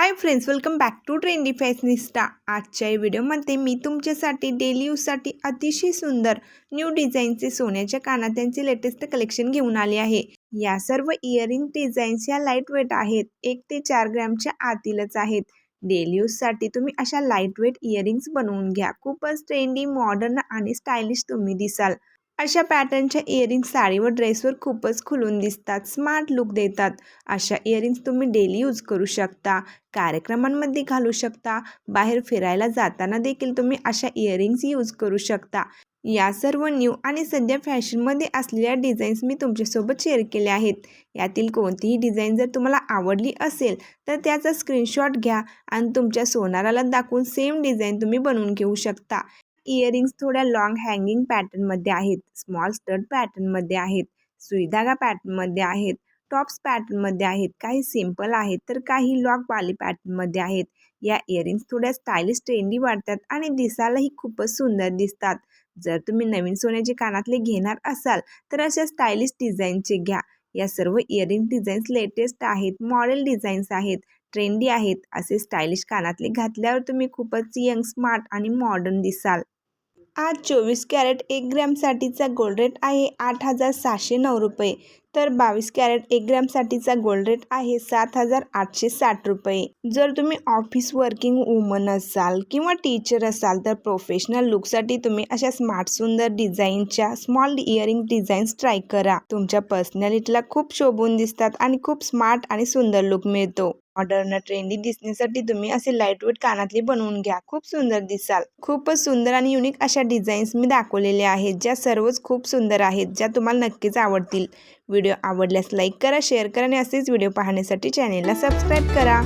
Hi friends welcome back to trendy fashionista आजच्या या व्हिडिओमध्ये मी तुमच्यासाठी डेली यूजसाठी अतिशय सुंदर न्यू डिझाईनचे सोन्याच्या कानात्यांचे लेटेस्ट कलेक्शन घेऊन आले आहे. या सर्व इयरिंग डिझाईन्स या लाइट वेट आहेत. एक ते चार ग्रॅमच्या आतीलच आहेत. डेली यूजसाठी तुम्ही अशा लाइट वेट इयरिंग्स बनवून घ्या. खूपच ट्रेंडी मॉडर्न आणि स्टायलिश तुम्ही दिसाल. अशा पॅटर्नच्या इयरिंग्स साडीवर ड्रेसवर खूपच खुलून दिसतात. स्मार्ट लुक देतात. अशा इयरिंग्स तुम्ही डेली यूज करू शकता. कार्यक्रमांमध्ये घालू शकता. बाहेर फिरायला जाताना देखील तुम्ही अशा इयरिंग्स यूज करू शकता. या सर्व न्यू आणि सध्या फॅशनमध्ये असलेल्या डिझाईन्स मी तुमच्यासोबत शेअर केल्या आहेत. यातील कोणतीही डिझाईन जर तुम्हाला आवडली असेल तर त्याचा स्क्रीनशॉट घ्या आणि तुमच्या सोनाराला दाखवून सेम डिझाईन तुम्ही बनवून घेऊ शकता. इयरिंग्स थोड्या लॉंग हँगिंग पॅटर्नमध्ये आहेत. स्मॉल स्टड पॅटर्नमध्ये आहेत. सुईधागा पॅटर्नमध्ये आहेत. टॉप्स पॅटर्नमध्ये आहेत. काही सिंपल आहेत तर काही लॉक पॅटर्नमध्ये आहेत. या इयरिंग्स थोड्या स्टायलिश ट्रेंडी वाटतात आणि दिसायलाही खूपच सुंदर दिसतात. जर तुम्ही नवीन सोन्याचे कानातले घेणार असाल तर अशा स्टायलिश डिझाईनचे घ्या. या सर्व इयरिंग डिझाईन्स लेटेस्ट आहेत मॉडेल डिझाईन्स आहेत ट्रेंडी आहेत. असे स्टायलिश कानातले घातल्यावर तुम्ही खूपच यंग स्मार्ट आणि मॉडर्न दिसाल. आज चोवीस कॅरेट एक ग्रॅमसाठीचा गोल्ड रेट आहे आठ हजार सहाशे नऊ रुपये. तर बावीस कॅरेट एक ग्रॅमसाठीचा गोल्ड रेट आहे सात हजार आठशे साठ रुपये. जर तुम्ही ऑफिस वर्किंग वुमन असाल किंवा टीचर असाल तर प्रोफेशनल लुकसाठी तुम्ही अशा स्मार्ट सुंदर डिझाईनच्या स्मॉल इयरिंग डिझाईन्स ट्राय करा. तुमच्या पर्सनॅलिटीला खूप शोभून दिसतात आणि खूप स्मार्ट आणि सुंदर लुक मिळतो. मॉडर्न ट्रेंडी दिसण्यासाठी तुम्ही असे लाइट वेट कानातले बनवून घ्या. खूप सुंदर दिसाल. खूपच सुंदर आणि युनिक अशा डिझाईन्स मी दाखवलेल्या आहेत ज्या सर्वच खूप सुंदर आहेत ज्या तुम्हाला नक्कीच आवडतील. व्हिडिओ आवडल्यास लाईक करा शेअर करा आणि असेच व्हिडिओ पाहण्यासाठी चॅनेलला सबस्क्राईब करा.